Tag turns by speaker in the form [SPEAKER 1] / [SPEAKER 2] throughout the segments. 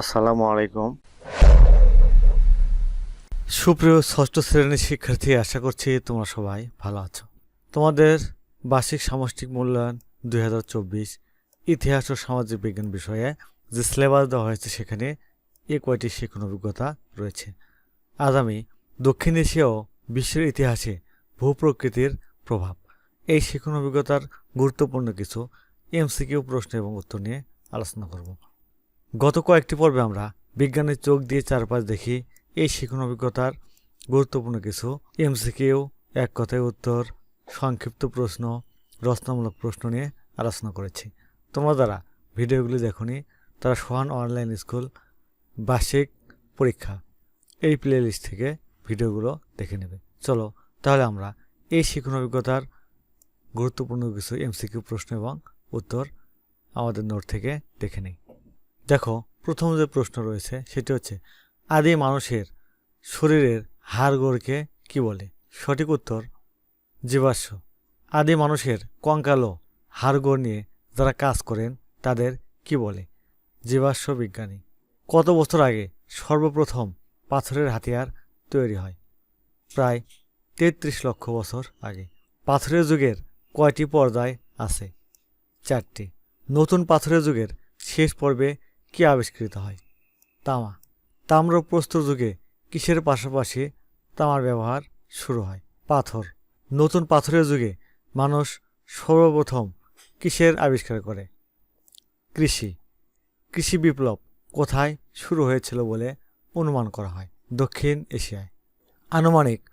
[SPEAKER 1] আসসালামু আলাইকুম।
[SPEAKER 2] সুপ্রিয় ষষ্ঠ শ্রেণির শিক্ষার্থী, আশা করছি তোমরা সবাই ভালো আছো। তোমাদের বার্ষিক সামষ্টিক মূল্যায়ন দুই হাজার চব্বিশ ইতিহাস ও সামাজিক বিজ্ঞান বিষয়ে যে সিলেবাস দেওয়া হয়েছে, সেখানে এ কয়টি শিক্ষণ অভিজ্ঞতা রয়েছে? আজ আমি দক্ষিণ এশিয়া ও বিশ্বের ইতিহাসে ভূপ্রকৃতির প্রভাব। এই শিক্ষণ অভিজ্ঞতার গুরুত্বপূর্ণ কিছু এমসিকিউ প্রশ্ন এবং উত্তর নিয়ে আলোচনা করব। গত কয়েকটি পর্বে আমরা বিজ্ঞানের চোখ দিয়ে চারপাশ দেখি, এই শিক্ষণ অভিজ্ঞতার গুরুত্বপূর্ণ কিছু। এমসিকিউ, এক কথায় উত্তর, সংক্ষিপ্ত প্রশ্ন, রচনামূলক প্রশ্ন নিয়ে আলোচনা করেছি। তোমরা যারা ভিডিওগুলি দেখনি, তারা সোহান অনলাইন স্কুল বার্ষিক পরীক্ষা। এই প্লে লিস্ট থেকে ভিডিওগুলো দেখে নেবে। চলো, তাহলে আমরা এই শিক্ষণ অভিজ্ঞতার গুরুত্বপূর্ণ কিছু এমসিকিউ প্রশ্ন এবং উত্তর আমাদের নোট থেকে দেখে নিই। দেখো, প্রথম যে প্রশ্ন রয়েছে, সেটি হচ্ছে, আদি মানুষের শরীরের হাড়গোড়কে কি বলে? সঠিক উত্তর, জীবাশ্ম। আদি মানুষের কঙ্কালো হাড়গোড় নিয়ে যারা কাজ করেন, তাদের কি বলে? জীবাশ্ম বিজ্ঞানী। কত বছর আগে সর্বপ্রথম পাথরের হাতিয়ার তৈরি হয়? প্রায় তেত্রিশ লক্ষ বছর আগে। পাথরের যুগের কয়টি পর্যায় আছে? চারটি। নতুন পাথরের যুগের শেষ পর্বে কি আবিষ্কৃত হয়? তামা। তাম্র প্রস্তর যুগে কিসের পাশাপাশি তামার ব্যবহার শুরু হয়? পাথর। নতুন পাথরের যুগে মানুষ সর্বপ্রথম কিসের আবিষ্কার করে? কৃষি। কৃষি বিপ্লব কোথায় শুরু হয়েছিল বলে অনুমান করা হয়? দক্ষিণ এশিয়ায়। আনুমানিক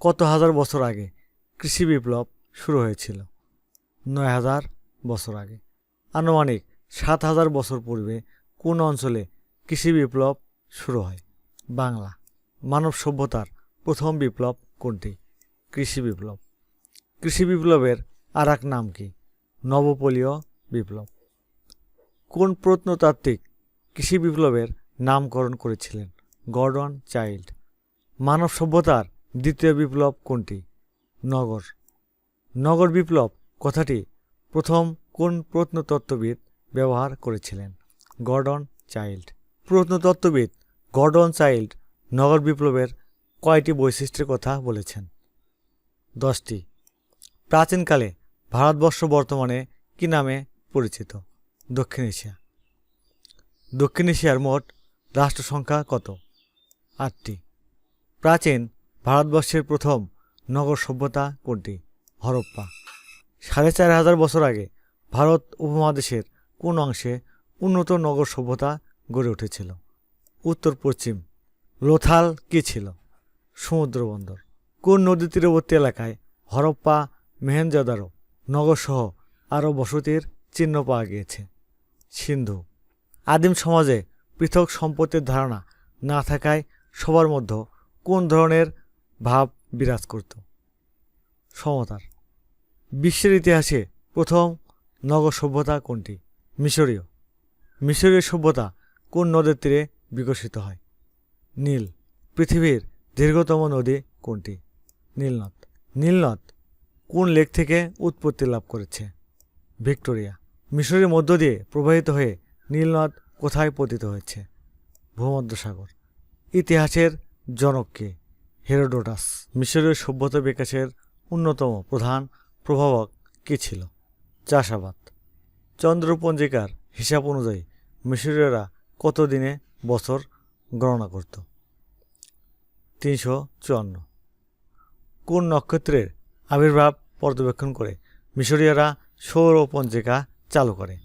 [SPEAKER 2] কত হাজার বছর আগে কৃষি বিপ্লব শুরু হয়েছিল? নয় হাজার বছর আগে। আনুমানিক সাত হাজার বছর পূর্বে কোন অঞ্চলে কৃষি বিপ্লব শুরু হয়? বাংলা। মানব সভ্যতার প্রথম বিপ্লব কোনটি? কৃষি বিপ্লব। কৃষি বিপ্লবের আর এক নাম কি? নবপলীয় বিপ্লব। কোন প্রত্নতাত্ত্বিক কৃষি বিপ্লবের নামকরণ করেছিলেন? Gordon child. মানব সভ্যতার দ্বিতীয় বিপ্লব কোনটি? নগর। নগর বিপ্লব কথাটি প্রথম কোন প্রত্নতত্ত্ববিদ ব্যবহার করেছিলেন? Gordon Childe. প্রত্নতত্ত্ববিদ গর্ডন চাইল্ড নগর বিপ্লবের কয়টি বৈশিষ্ট্যের কথা বলেছেন। দশটি। প্রাচীনকালে ভারতবর্ষ বর্তমানে কি নামে পরিচিত? দক্ষিণ এশিয়া। দক্ষিণ এশিয়ার মোট রাষ্ট্র সংখ্যা কত? আটটি। প্রাচীন ভারতবর্ষের প্রথম নগর সভ্যতা কোনটি? হরপ্পা। সাড়ে চার হাজার বছর আগে ভারত উপমহাদেশের কোন অংশে উন্নত নগর সভ্যতা গড়ে উঠেছিল। উত্তর, পশ্চিম লোথাল কি ছিল? সমুদ্র বন্দর। কোন নদী তীরবর্তী এলাকায় হরপ্পা, মেহেঞ্জাদারো নগরসহ আরও বসতির চিহ্ন পাওয়া গিয়েছে? সিন্ধু। আদিম সমাজে পৃথক সম্পত্তির ধারণা না থাকায় সবার মধ্যে কোন ধরনের ভাব বিরাজ করত? সমতার। বিশ্বের ইতিহাসে প্রথম নগর সভ্যতা কোনটি? মিশরীয়। মিশরীয় সভ্যতা কোন নদের তীরে বিকশিত হয়? নীল, পৃথিবীর দীর্ঘতম নদী কোনটি? নীলনদ। নীলনদ কোন লেক থেকে উৎপত্তি লাভ করেছে? ভিক্টোরিয়া। মিশরের মধ্য দিয়ে প্রবাহিত হয়ে নীলনদ কোথায় পতিত হয়েছে? ভূমধ্যসাগর। ইতিহাসের জনককে হেরোডোটাস। মিশরীয় সভ্যতা বিকাশের অন্যতম প্রধান প্রভাবক কী ছিল? চাষাবাদ। চন্দ্রপঞ্জিকার হিসাব অনুযায়ী মিশরীয়রা কত দিনে বছর গণনা করত? তিনশো চুয়ান্ন। কোন নক্ষত্রের আবির্ভাব পর্যবেক্ষণ করে মিশরীয়রা সৌর পঞ্জিকা চালু করে?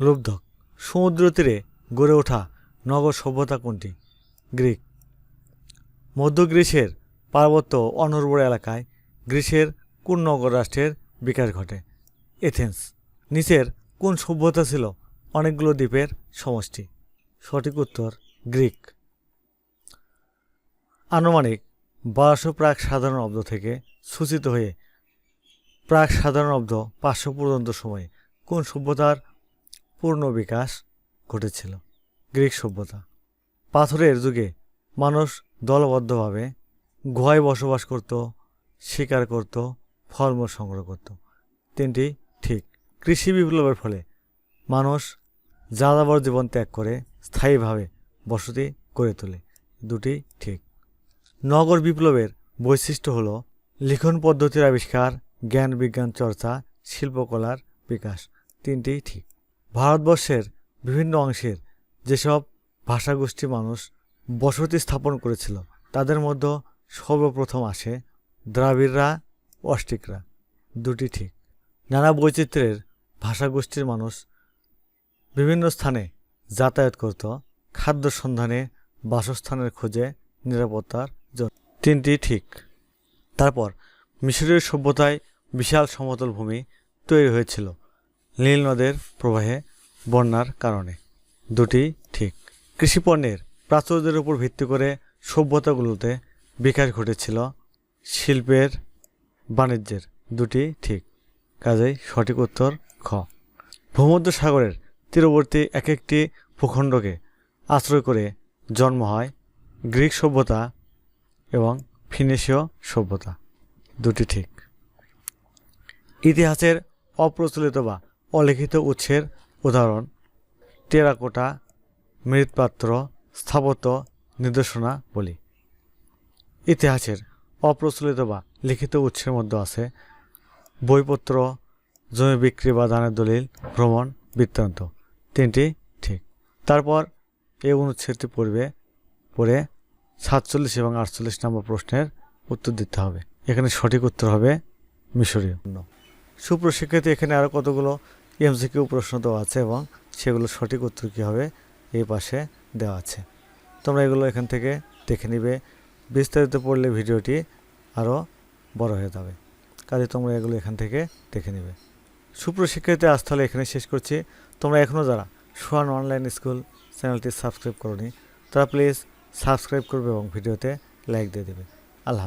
[SPEAKER 2] লুব্ধক সমুদ্র তীরে গড়ে ওঠা নগর সভ্যতা কোনটি? গ্রিক। মধ্য গ্রীসের পার্বত্য অনুর্বর এলাকায় গ্রীসের কোন নগর রাষ্ট্রের বিকাশ ঘটে? এথেন্স। নিচের কোন সভ্যতা ছিল অনেকগুলো দ্বীপের সমষ্টি। সঠিক উত্তর, গ্রিক। আনুমানিক বারোশো প্রাক সাধারণ অব্দ থেকে সূচিত হয়ে প্রাক সাধারণ অব্দ পাঁচশো পর্যন্ত সময়ে কোন সভ্যতার পূর্ণ বিকাশ ঘটেছিল? গ্রিক সভ্যতা। পাথরের যুগে মানুষ দলবদ্ধভাবে গুহায় বসবাস করত, শিকার করত, ফলমূল সংগ্রহ করত। তিনটি ঠিক। কৃষি বিপ্লবের ফলে মানুষ যাযাবর জীবন ত্যাগ করে স্থায়ীভাবে বসতি করে তোলে। দুটি ঠিক। নগর বিপ্লবের বৈশিষ্ট্য হল লিখন পদ্ধতির আবিষ্কার, জ্ঞান বিজ্ঞান চর্চা, শিল্পকলার বিকাশ। তিনটি ঠিক। ভারতবর্ষের বিভিন্ন অংশের যেসব ভাষাগোষ্ঠী মানুষ বসতি স্থাপন করেছিল, তাদের মধ্যে সর্বপ্রথম আসে দ্রাবিড়রা অস্টিকরা দুটি ঠিক। নানা বৈচিত্র্যের ভাষাগোষ্ঠীর মানুষ বিভিন্ন স্থানে যাতায়াত করত খাদ্য সন্ধানে, বাসস্থানের খোঁজে, নিরাপত্তার জন্য। তিনটি ঠিক। তারপর মিশরীয় সভ্যতায় বিশাল সমতল ভূমি তৈরি হয়েছিল নীল নদের প্রবাহে বন্যার কারণে। দুটি ঠিক। কৃষিপণ্যের প্রাচুর্যের উপর ভিত্তি করে সভ্যতাগুলোতে বিকাশ ঘটেছিল শিল্পের বাণিজ্যের। দুটি ঠিক। কাজেই সঠিক উত্তর খ। ভূমধ্য সাগরের তীরবর্তী এক একটি ভূখণ্ডকে আশ্রয় করে জন্ম হয় গ্রিক সভ্যতা এবং ফিনিশীয় সভ্যতা। দুটি ঠিক। ইতিহাসের অপ্রচলিত বা অলিখিত উৎসের উদাহরণ, টেরাকোটা, মৃৎপাত্র, স্থাপত্য নির্দেশনা বলি। ইতিহাসের অপ্রচলিত বা লিখিত উৎসের মধ্যে আছে বইপত্র, জমি বিক্রি বা দানের দলিল, ভ্রমণ, বৃত্তান্ত। তিনটি, ঠিক। তারপর এই অনুচ্ছেদটি পড়বে, পড়ে সাতচল্লিশ এবং আটচল্লিশ নম্বর প্রশ্নের উত্তর দিতে হবে। এখানে সঠিক উত্তর হবে মিশরীয়। সুপ্রশিক্ষিত এখানে আরও কতগুলো এমসিকিউ প্রশ্ন দেওয়া আছে এবং সেগুলো সঠিক উত্তর কী হবে এই পাশে দেওয়া আছে। তোমরা এগুলো এখান থেকে দেখে নিবে। বিস্তারিত পড়লে ভিডিওটি আরও বড় হয়ে যাবে। কাজে তোমরা এগুলো এখান থেকে দেখে নিবে। সুপ্রশিক্ষিত আজ তাহলে এখানে শেষ করছি। তোমরা এখনও যারা সোয়ান অনলাইন স্কুল চ্যানেলটি সাবস্ক্রাইব করনি, তারা প্লিজ সাবস্ক্রাইব করবে এবং ভিডিওতে লাইক দিয়ে দেবে।